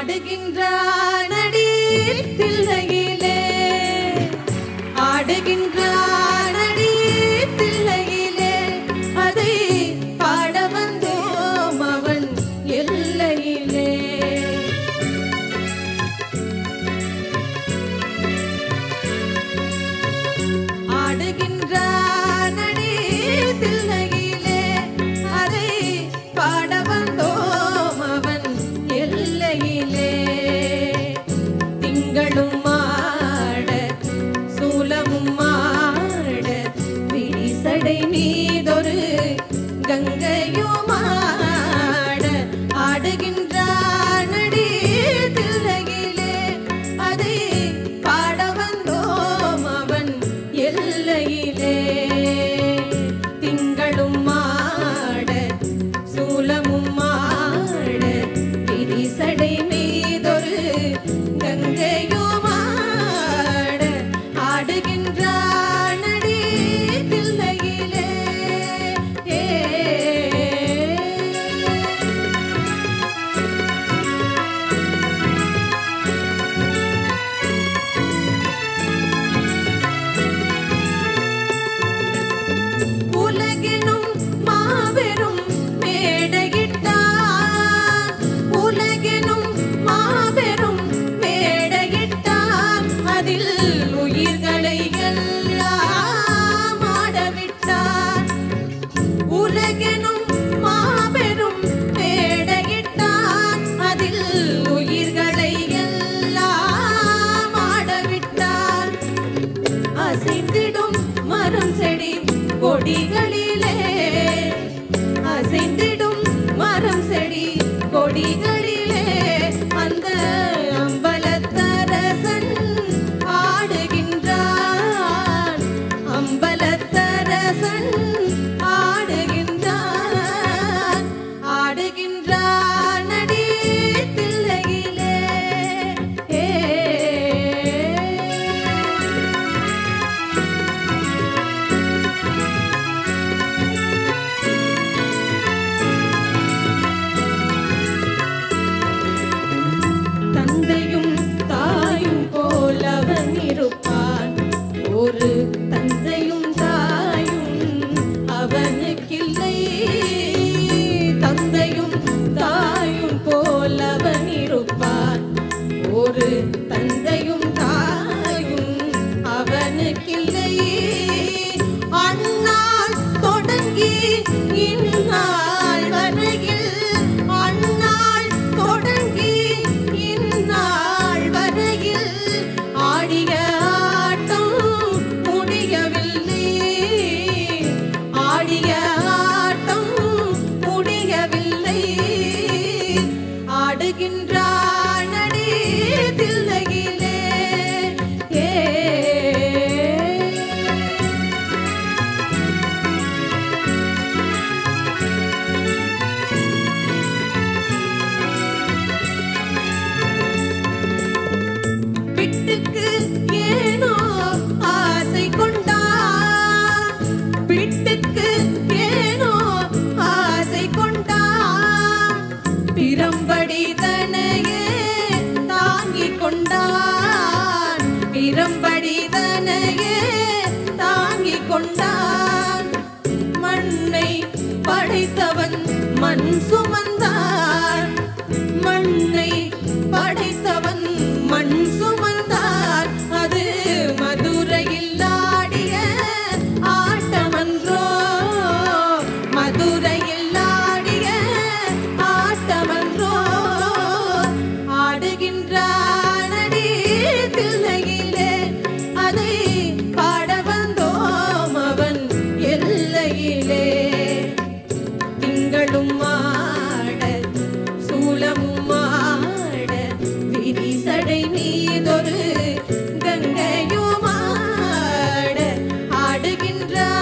ஆடுகின்றானடி தில்லையிலே. ஆடுகின்றானடி தில்லையிலே. அதை பாட வந்தோம் அவன் எல்லையிலே. ஆடுகின்றானடி தில்லையிலே. அதை பாட அசைந்திடும் மரம் செடி கொடிகளிலே. அசைந்திடும் மரம் செடி கொடிகள் കില്ല பிரம்படி தனையே தாங்கிக் கொண்டான். பிரம்படி தனையே தாங்கிக் கொண்டான். மண்ணை படைத்தவன் மண் சுமந்தான் மண்ணை படைத்தவன் மண் சுமந்தான் அது மதுரையில் ஆடிய ஆட்டமன்றோ மதுரை in the blood.